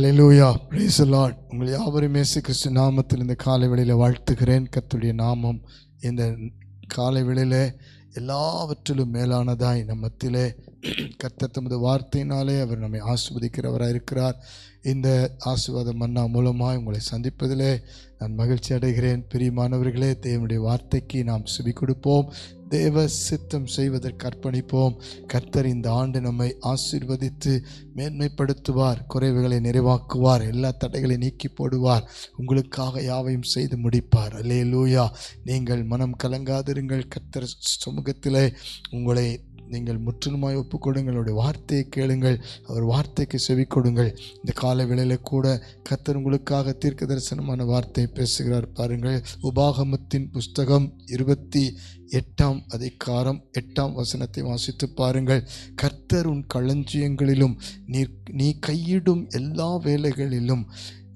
Hallelujah please lot lord. உங்கள் யாவரையும் இயேசு கிறிஸ்து நாமத்தில் இந்த காலை வேளையில் வாழ்த்துகிறேன். கத்துடைய நாமம் இந்த காலை வேளையில் எல்லாவற்றிலும் மேலானதாய் நம்ம கத்த தமது வார்த்தையினாலே அவர் நம்மை ஆஸ்வதிக்கிறவராக இருக்கிறார் இந்த ஆசீர்வாத மன்னா மூலமாக உங்களை சந்திப்பதிலே நான் மகிழ்ச்சி அடைகிறேன். பிரியமானவர்களே தேவனுடைய வார்த்தைக்கு நாம் சுபி கொடுப்போம். தேவ சித்தம் செய்வதற்கு அர்ப்பணிப்போம். கர்த்தர் இந்த ஆண்டு நம்மை ஆசீர்வதித்து மேன்மைப்படுத்துவார் குறைவுகளை நிறைவாக்குவார் எல்லா தடைகளை நீக்கி போடுவார். உங்களுக்காக யாவையும் செய்து முடிப்பார். அல்லே லூயா நீங்கள் மனம் கலங்காதிருங்கள். கர்த்தர் சமூகத்திலே உங்களை நீங்கள் முற்றிலுமாய் ஒப்புக்கொடுங்கள். அவருடைய வார்த்தையை கேளுங்கள். அவர் வார்த்தைக்கு செவி கொடுங்கள். இந்த கால வேளையில் கூட கர்த்தர் உங்களுக்காக தீர்க்க தரிசனமான வார்த்தை பேசுகிறார் பாருங்கள். உபாகமத்தின் புஸ்தகம் இருபத்தி எட்டாம் அதிகாரம் எட்டாம் வசனத்தை வாசித்து பாருங்கள். கர்த்தர் உன் களஞ்சியங்களிலும் நீ நீ கையிடும் எல்லா வேலைகளிலும்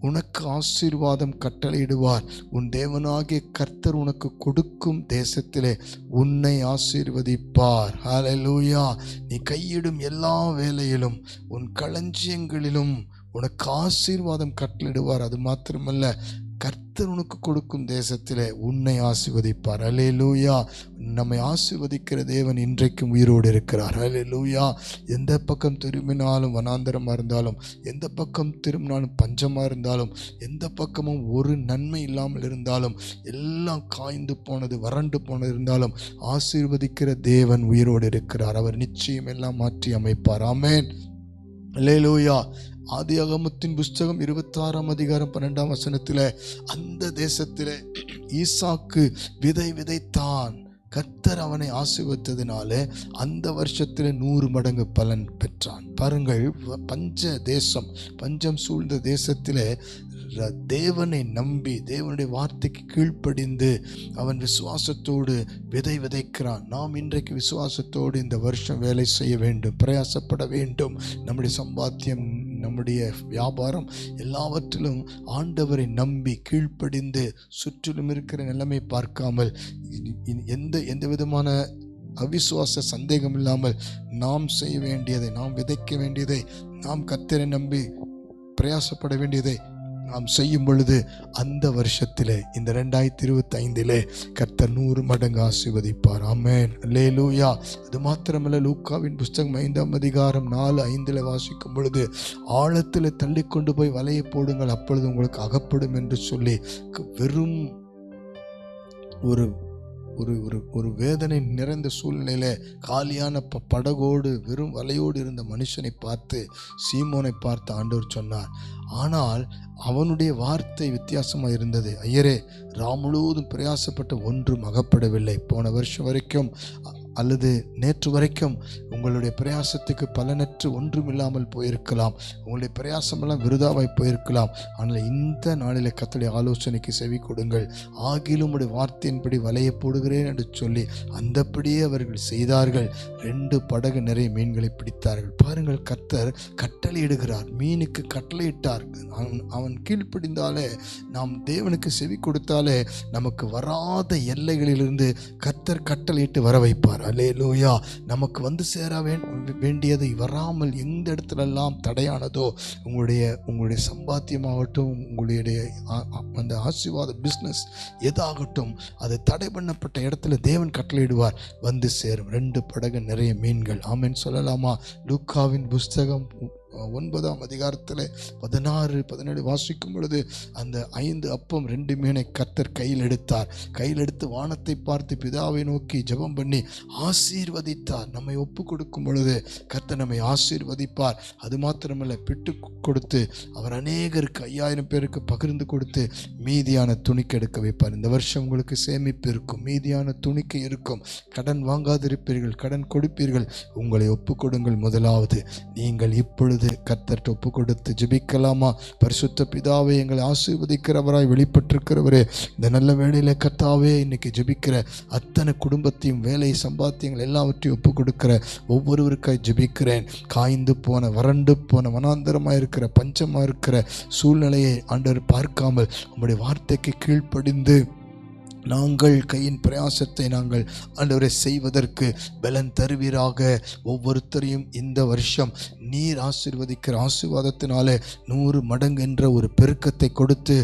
உனக்கு ஆசீர்வாதம் கட்டளையிடுவார். உன் தேவனாகிய கர்த்தர் உனக்கு கொடுக்கும் தேசத்திலே உன்னை ஆசீர்வதிப்பார். ஹலலூயா நீ கையிடும் எல்லா வேலையிலும் உன் களஞ்சியங்களிலும் உனக்கு ஆசீர்வாதம் கட்டளையிடுவார். அது மாத்திரமல்ல கர்த்தர் உனக்கு கொடுக்கும் தேசத்தில் உன்னை ஆசிர்வதிப்பார். அலே லூயா நம்மை ஆசீர்வதிக்கிற தேவன் இன்றைக்கும் உயிரோடு இருக்கிறார். அலே லூயா எந்த பக்கம் திரும்பினாலும் வனாந்தரமாக இருந்தாலும் எந்த பக்கம் திரும்பினாலும் பஞ்சமாக இருந்தாலும் எந்த பக்கமும் ஒரு நன்மை இல்லாமல் இருந்தாலும் எல்லாம் காய்ந்து போனது வறண்டு போனது இருந்தாலும் ஆசீர்வதிக்கிற தேவன் உயிரோடு இருக்கிறார். அவர் நிச்சயம் எல்லாம் மாற்றி அமைப்பார். ஆமேன் லேலூயா ஆதியாகமத்தின் புஸ்தகம் இருபத்தாறாம் அதிகாரம் பன்னெண்டாம் வசனத்தில் அந்த தேசத்தில் ஈசாக்கு விதை விதைத்தான். கர்த்தர் அவனை ஆசீர்வதித்ததினாலே அந்த வருஷத்தில் நூறு மடங்கு பலன் பெற்றான். பாருங்கள் பஞ்ச தேசம் பஞ்சம் சூழ்ந்த தேசத்தில் தேவனை நம்பி தேவனுடைய வார்த்தைக்கு கீழ்ப்படிந்து அவன் விசுவாசத்தோடு விதை விதைக்கிறான். நாம் இன்றைக்கு விசுவாசத்தோடு இந்த வருஷம் வேலை செய்ய வேண்டும் பிரயாசப்பட வேண்டும். நம்முடைய சம்பாத்தியம் நம்முடைய வியாபாரம் எல்லாவற்றிலும் ஆண்டவரை நம்பி கீழ்ப்படிந்து சுற்றிலும் இருக்கிற நிலைமை பார்க்காமல் எந்த எந்த விதமான அவிசுவாச சந்தேகம் இல்லாமல் நாம் செய்ய வேண்டியதை நாம் விதைக்க வேண்டியதை நாம் கத்திரை நம்பி பிரயாசப்பட வேண்டியதை நாம் செய்யும் பொழுது அந்த வருஷத்திலே இந்த ரெண்டாயிரத்தி இருபத்தி ஐந்திலே கர்த்தர் நூறு மடங்கு ஆசீர்வதிப்பாராமே லே லூயா அது மாத்திரமல்ல லூக்காவின் புஸ்தகம் ஐந்தாம் அதிகாரம் நாலு ஐந்தில் வாசிக்கும் பொழுது ஆழத்தில் தள்ளி கொண்டு போய் வலையை போடுங்கள் அப்பொழுது உங்களுக்கு அகப்படும் என்று சொல்லி வெறும் ஒரு ஒரு ஒரு ஒரு வேதனை நிறைந்த சூழ்நிலையில் காலியான ப படகோடு வெறும் வலையோடு இருந்த மனுஷனை பார்த்து சீமோனை பார்த்து ஆண்டவர் சொன்னார். ஆனால் அவனுடைய வார்த்தை வித்தியாசமாக இருந்தது. ஐயரே ராம் முழுவதும் பிரயாசப்பட்ட ஒன்றும் அகப்படவில்லை. போன வருஷம் வரைக்கும் அல்லது நேற்று வரைக்கும் உங்களுடைய பிரயாசத்துக்கு பலனற்று ஒன்றும் இல்லாமல் போயிருக்கலாம். உங்களுடைய பிரயாசமெல்லாம் விருதாவாய் போயிருக்கலாம். ஆனால் இந்த நாளில் கத்தடைய ஆலோசனைக்கு செவி கொடுங்கள். ஆகிலும் உடைய வார்த்தையின்படி வலையை போடுகிறேன் என்று சொல்லி அந்தப்படியே அவர்கள் செய்தார்கள். ரெண்டு படகு நிறைய மீன்களை பிடித்தார்கள். பாருங்கள் கர்த்தர் கட்டளையிடுகிறார். மீனுக்கு கட்டளையிட்டார். அவன் அவன் கீழ்ப்படிந்தாலே நாம் தேவனுக்கு செவி கொடுத்தாலே நமக்கு வராத எல்லைகளிலிருந்து கர்த்தர் கட்டளையிட்டு வர வைப்பார் அலே லூயா நமக்கு வந்து சேர வேண்டியது வேண்டியதை வராமல் எந்த இடத்துலெல்லாம் தடையானதோ உங்களுடைய உங்களுடைய சம்பாத்தியமாகட்டும் உங்களுடைய அந்த ஆசீர்வாத பிஸ்னஸ் எதாகட்டும் அது தடை பண்ணப்பட்ட இடத்துல தேவன் கட்டளையிடுவார். வந்து சேரும். ரெண்டு படகு நிறைய மீன்கள். ஆமேன்னு சொல்லலாமா? லூக்காவின் புஸ்தகம் ஒன்பதாம் அதிகாரத்தில் பதினாறு பதினேழு வாசிக்கும் பொழுது அந்த ஐந்து அப்பம் ரெண்டு மீனை கர்த்தர் கையில் எடுத்தார். கையில் எடுத்து வானத்தை பார்த்து பிதாவை நோக்கி ஜெபம் பண்ணி ஆசீர்வதித்தார். நம்மை ஒப்பு கொடுக்கும் பொழுது கர்த்தர் நம்மை ஆசீர்வதிப்பார். அது மாத்திரமல்ல பிட்டு கொடுத்து அவர் அநேகருக்கு ஐயாயிரம் பேருக்கு பகிர்ந்து கொடுத்து மீதியான துணிக்கு எடுக்க வைப்பார். இந்த வருஷம் உங்களுக்கு சேமிப்பு இருக்கும். மீதியான துணிக்கு இருக்கும். கடன் வாங்காதிருப்பீர்கள் கடன் கொடுப்பீர்கள். உங்களை ஒப்பு கொடுங்கள். முதலாவது நீங்கள் இப்பொழுது கர்த்தர்கிட்ட ஒப்பு கொடுத்து ஜெபிக்கலாமா? பரிசுத்த பிதாவே எங்களை ஆசீர்வதிக்கிறவராய் வெளிப்பட்டிருக்கிறவரே இந்த நல்ல வேலையில் கர்த்தாவே இன்னைக்கு ஜெபிக்கிற அத்தனை குடும்பத்தையும் வேலை சம்பாத்தியங்கள் எல்லாவற்றையும் ஒப்பு கொடுக்கிற ஒவ்வொருவருக்காய் ஜெபிக்கிறேன். காய்ந்து போன வறண்டு போன வனாந்தரமாக இருக்கிற பஞ்சமாக இருக்கிற சூழ்நிலையை ஆண்டவர் பார்க்காமல் உங்களுடைய வார்த்தைக்கு கீழ்ப்படிந்து நாங்கள் கையின் பிரயாசத்தை நாங்கள் ஆண்டவரை செய்வதற்கு பலன் தருவீராக. ஒவ்வொருத்தரையும் இந்த வருஷம் நீர் ஆசீர்வதிக்கிற ஆசீர்வாதத்தினாலே நூறு மடங்கு என்ற ஒரு பெருக்கத்தை கொடுத்து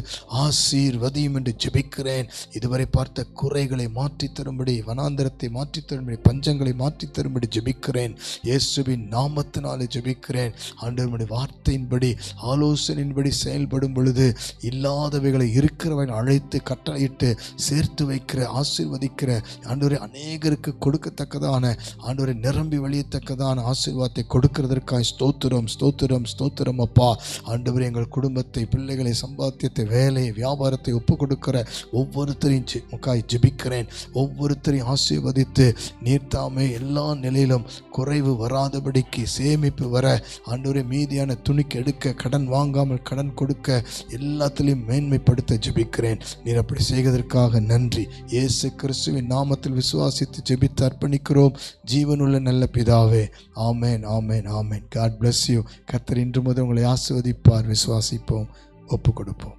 ஆசீர்வதியும் என்று ஜெபிக்கிறேன். இதுவரை பார்த்த குறைகளை மாற்றி தரும்படி வனாந்தரத்தை மாற்றி தரும்படி பஞ்சங்களை மாற்றி தரும்படி ஜெபிக்கிறேன். இயேசுவின் நாமத்தினாலே ஜெபிக்கிறேன். ஆண்டவருடைய வார்த்தையின்படி ஆலோசனையின்படி செயல்படும் பொழுது இல்லாதவைகளை இருக்கிறவன் அழைத்து கட்டளையிட்டு சேர்த்து வைக்கிற ஆசீர்வதிக்கிற ஆண்டோரை அநேகருக்கு கொடுக்கத்தக்கதான ஆண்டோரை நிரம்பி வழியத்தக்கதான ஆசீர்வாதத்தை கொடுக்கிறதற்காக ஸ்தோத்திரம் ஸ்தோத்திரம் ஸ்தோத்திரம் அப்பா. ஆண்டவர் எங்கள் குடும்பத்தை பிள்ளைகளை சம்பாத்தியத்தை வேலையை வியாபாரத்தை ஒப்பு கொடுக்கிற ஒவ்வொருத்தரையும் முக்காய் ஜிபிக்கிறேன். ஒவ்வொருத்தரையும் ஆசீர்வதித்து நீர்த்தாமே எல்லா நிலையிலும் குறைவு வராதபடிக்கு சேமிப்பு வர ஆண்டோரை மீதியான துணிக்கு எடுக்க கடன் வாங்காமல் கடன் கொடுக்க எல்லாத்திலையும் மேன்மைப்படுத்த ஜெபிக்கிறேன். நீர் அப்படி செய்வதற்காக நன்றி. நன்றி. இயேசு கிறிஸ்துவின் நாமத்தில் விசுவாசித்து ஜெபித்து அர்ப்பணிக்கிறோம். ஜீவனுள்ள நல்ல பிதாவே. ஆமேன் ஆமேன் ஆமேன். காட் பிளஸ் யூ கத்தர் இன்று முதல் உங்களை ஆசிர்வதிப்பார். விசுவாசிப்போம். ஒப்பு கொடுப்போம்